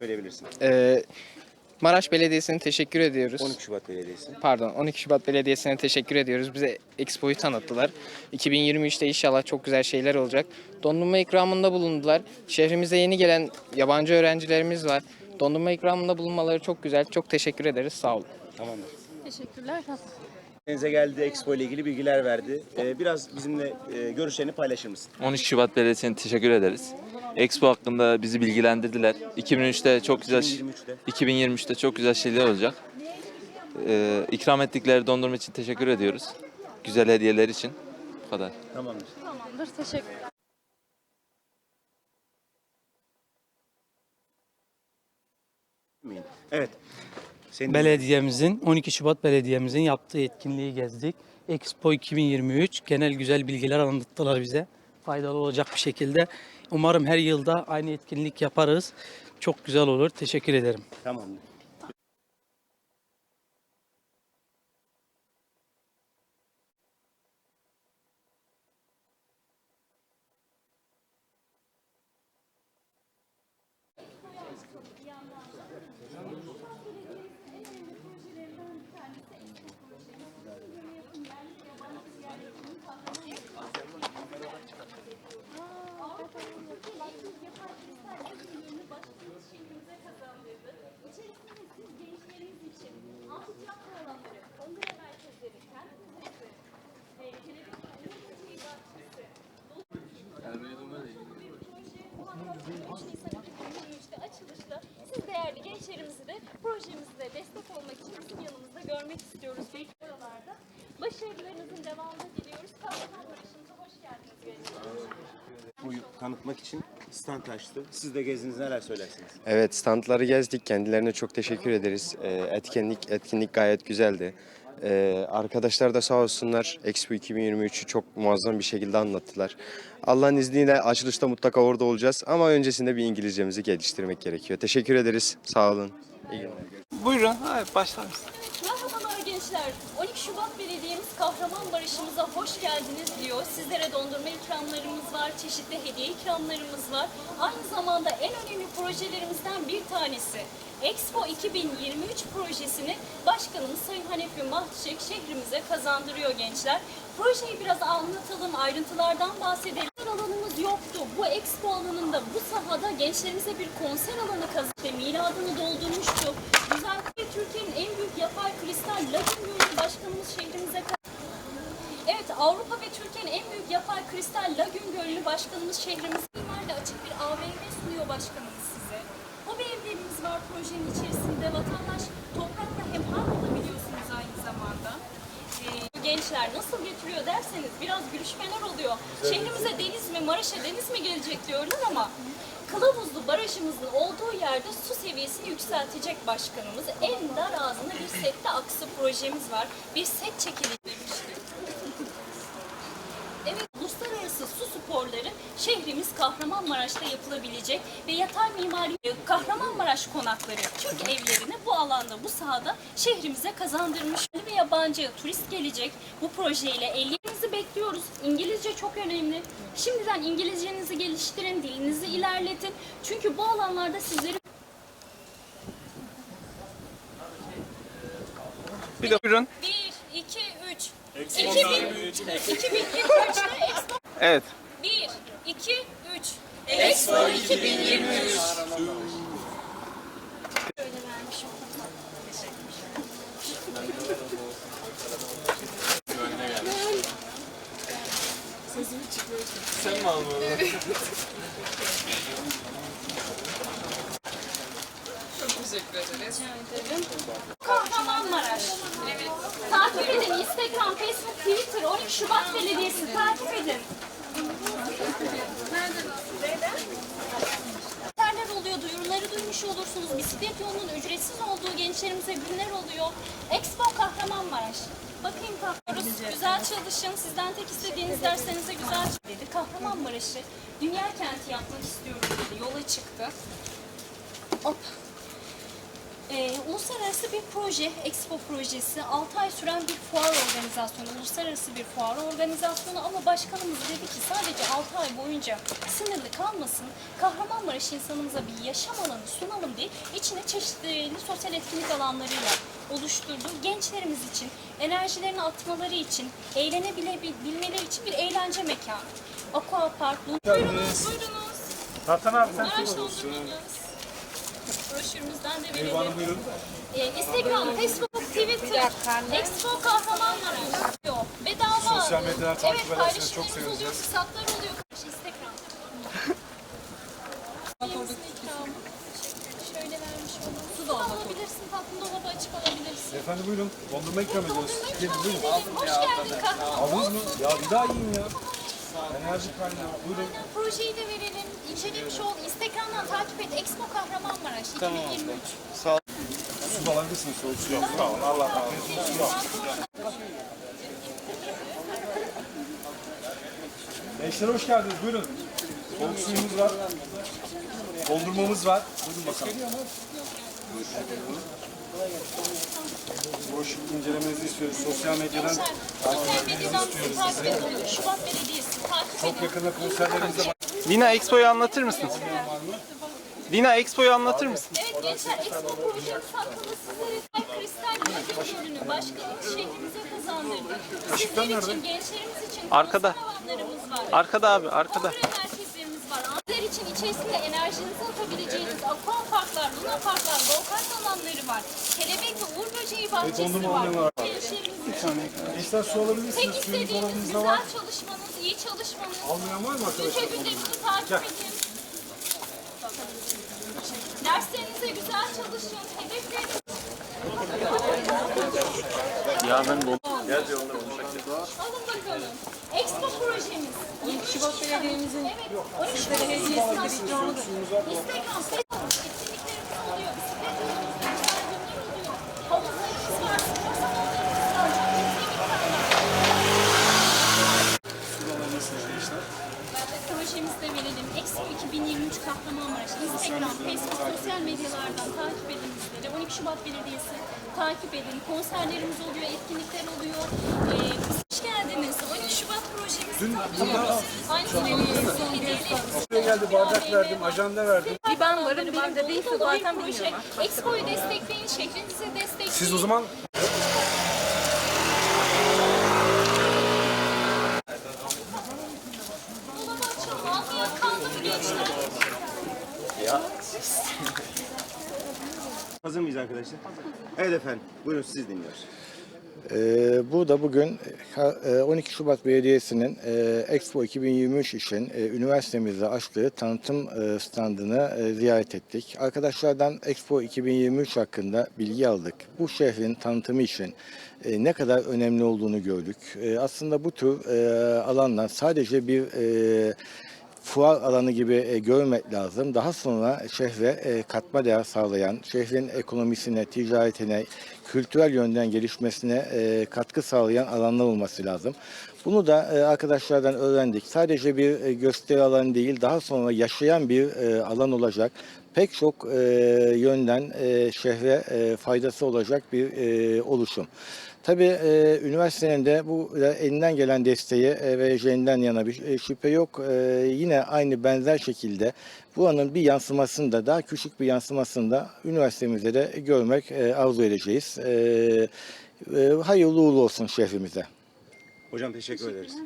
Söyleyebilirsin. Ee, Maraş Belediyesi'ne teşekkür ediyoruz. 12 Şubat Belediyesi. Pardon 12 Şubat Belediyesi'ne teşekkür ediyoruz. Bize Expo'yu tanıttılar. 2023'te inşallah çok güzel şeyler olacak. Dondurma ikramında bulundular. Şehrimize yeni gelen yabancı öğrencilerimiz var. Dondurma ikramında bulunmaları çok güzel. Çok teşekkür ederiz. Sağ olun. Tamamdır. Teşekkürler. Denize geldi, Expo ile ilgili bilgiler verdi. Ee, biraz bizimle e, görüşlerini paylaşır mısın? 12 Şubat Belediyesi'ne teşekkür ederiz. Expo hakkında bizi bilgilendirdiler. 2003'te çok güzel 2023'te. 2023'te çok güzel şeyler olacak. Ee, ikram ettikleri dondurma için teşekkür ediyoruz. Güzel hediyeler için. Bu kadar. Tamamdır. Tamamdır. Teşekkürler. Evet. Senin Belediyemizin 12 Şubat Belediyemizin yaptığı etkinliği gezdik. Expo 2023 genel güzel bilgiler anlattılar bize. Faydalı olacak bir şekilde. Umarım her yılda aynı etkinlik yaparız. Çok güzel olur. Teşekkür ederim. Tamamdır. Görmek istiyoruz. Belki oralarda. Başarılarınızın devamını diliyoruz. Kahramanmaraş'ımıza hoş geldiniz. Bu tanıtmak için stand açtı. Siz de gezdiniz neler söylersiniz? Evet standları gezdik. Kendilerine çok teşekkür ederiz. Ee, etkinlik etkinlik gayet güzeldi. Ee, arkadaşlar da sağ olsunlar Expo 2023'ü çok muazzam bir şekilde anlattılar. Allah'ın izniyle açılışta mutlaka orada olacağız ama öncesinde bir İngilizcemizi geliştirmek gerekiyor. Teşekkür ederiz. Sağ olun. İyi günler. Buyurun, evet başlar mısın? Gençler. 12 Şubat Belediye'miz Kahramanmaraş'ımıza hoş geldiniz diyor. Sizlere dondurma ikramlarımız var, çeşitli hediye ikramlarımız var. Aynı zamanda en önemli projelerimizden bir tanesi Expo 2023 projesini Başkanımız Sayın Hanefi Mahçek şehrimize kazandırıyor gençler. Projeyi biraz anlatalım, ayrıntılardan bahsedelim. Alanımız yoktu. Bu expo alanında, bu sahada gençlerimize bir konser alanı kazandı. Miladını doldurmuştu. Güzel yapay kristal lagün gölü başkanımız şehrimize. Evet Avrupa ve Türkiye'nin en büyük yapay kristal lagün gölünü başkanımız şehrimize mimarla açık bir AVM sunuyor başkanımız size. Hobi evlerimiz var projenin içerisinde. Vatandaş toprakla hemhal olabiliyorsunuz aynı zamanda. Ee, gençler nasıl getiriyor derseniz biraz gülüşmeler oluyor. Şehrimize deniz mi, Maraş'a deniz mi gelecek diyorlar ama Kılavuzlu barajımızın olduğu yerde su seviyesini yükseltecek başkanımız. En dar ağzında bir sette aksı projemiz var. Bir set çekilmişti. Evet, uluslararası su sporları şehrimiz Kahramanmaraş'ta yapılabilecek ve yatay mimari Kahramanmaraş konakları, Türk evlerini bu alanda, bu sahada şehrimize kazandırmış ve yabancı turist gelecek. Bu projeyle ellerinizi bekliyoruz. İngilizce çok önemli. Şimdiden İngilizcenizi geliştirin, dilinizi ilerletin. Çünkü bu alanlarda sizleri Bir de buyurun. 1, 2, 3. 2023. 2023'te Expo Evet. 1, 2, 3. Expo 2023. Şöyle vermiş oldum. Sen mi almadın? Kahramanmaraş. Evet. Takip edin. Instagram, Facebook, Twitter, 12 Şubat Belediyesi takip edin. Neden? Konserler oluyor, duyuruları duymuş olursunuz. Bisiklet yolunun ücretsiz gençlerimize günler oluyor. Expo Kahramanmaraş. Bakayım kalkıyoruz. Güzel çalışın. Sizden tek istediğiniz derslerinize güzel çalışın dedi. Kahramanmaraş'ı dünya kenti yapmak istiyorum dedi. Yola çıktı. Hop. Ee, uluslararası bir proje, Expo projesi, 6 ay süren bir fuar organizasyonu, uluslararası bir fuar organizasyonu ama başkanımız dedi ki sadece 6 ay boyunca sınırlı kalmasın, Kahramanmaraş insanımıza bir yaşam alanı sunalım diye içine çeşitli sosyal etkinlik alanlarıyla oluşturdu. Gençlerimiz için, enerjilerini atmaları için, eğlenebilmeleri için bir eğlence mekanı. Aqua Park, buyurunuz, buyurunuz. Tartan abi sen Araç doldurunuz. Broşürümüzden de verelim. Ee, Instagram, Facebook, Twitter, Expo Kahramanmaraş oluyor. Bedava. Sosyal medyadan takip evet, ederseniz çok paylaşımlarımız seviniriz. oluyor, fırsatlar oluyor. Instagram. Instagram. Şöyle vermiş olalım. Su da alabilirsin, tatlım dolabı açık alabilirsin. Efendim buyurun. Dondurma ikram ediyoruz. Gelin buyurun. Hoş geldin kahraman. Aldınız mı? Ya bir daha yiyin ya. Enerji kaynağı. Buyurun. Projeyi de verelim. İncelemiş ol. Instagram'dan takip et. Expo Kahramanmaraş 2023. Su alabilirsiniz. Soğuk su yok. Sağ olun. Allah razı olsun. Yok. Gençler hoş geldiniz. Buyurun. Soğuk suyumuz var. Dondurmamız var. Buyurun bakalım. Boş incelemenizi istiyoruz. Sosyal medyadan sosyal medyadan bizi takip edin. Şubat Belediyesi takip edin. çok yakında konserlerimiz de var. Lina Expo'yu anlatır mısın? Lina Expo'yu anlatır mısın? Evet gençler Expo projemiz hakkında sizlere Kristal Medya Ödülünü başkanlık şehrimize kazandırdık. Sizler için, gençlerimiz için Arkada. alanlarımız var. Arkada abi, arkada. Kongre merkezlerimiz var. Sizler için içerisinde enerjinizi atabileceğiniz aqua parklar, luna parklar, go-kart alanları var. Kelebek ve uğur böceği bahçesi var. Gençlerimiz için. Gençler su Tek alabilirsiniz. Suyumuz istediğimiz güzel var. çalışmanız, çalışmanız. Almayan var mı arkadaşlar? Ülke gündemini takip edin. Derslerinize güzel çalışın. Hedefleriniz... Ya ben Alın bakalım. Expo projemiz. 12 Şubat Belediye'mizin evet, 12 Şubat hediyesi Instagram, Facebook etkinliklerimiz oluyor. Bisiklet yolumuz, güzel günler oluyor. Havuzlarımız var, spor salonlarımız var. Çok iyi miktarlar. Projemizde Expo 2023 Kahramanmaraş. Instagram, Facebook, sosyal medyalardan takip edin bizleri. 12 Şubat Belediyesi takip edin. Konserlerimiz oluyor, etkinlikler oluyor. Ee, hoş geldiniz. 12 Şubat projemiz kapsamında aynı zamanda hediyelerimiz Buraya geldi bardak verdim, ajanda verdim. bir ben varım, benim de değilse zaten bilmiyorum. Expo'yu destekleyin, şehrinizi destekleyin. Siz o zaman Dolabı açalım. Almayan kaldı mı gençler? Hazır mıyız arkadaşlar? Evet efendim. Buyurun siz dinliyoruz. Ee, Burada bugün e, 12 Şubat Belediyesi'nin e, Expo 2023 için e, üniversitemizde açtığı tanıtım e, standını e, ziyaret ettik. Arkadaşlardan Expo 2023 hakkında bilgi aldık. Bu şehrin tanıtımı için e, ne kadar önemli olduğunu gördük. E, Aslında bu tür e, alanlar sadece bir e, fuar alanı gibi e, görmek lazım. Daha sonra şehre e, katma değer sağlayan, şehrin ekonomisine, ticaretine, kültürel yönden gelişmesine e, katkı sağlayan alanlar olması lazım. Bunu da e, arkadaşlardan öğrendik. Sadece bir e, gösteri alanı değil, daha sonra yaşayan bir e, alan olacak. Pek çok e, yönden e, şehre e, faydası olacak bir e, oluşum. Tabii e, üniversitenin de bu da elinden gelen desteği e, vereceğinden yana bir e, şüphe yok. E, yine aynı benzer şekilde buranın bir yansımasını da daha küçük bir yansımasını da üniversitemizde de görmek e, arzu edeceğiz. E, e, hayırlı uğurlu olsun şehrimize. Hocam teşekkür ederiz.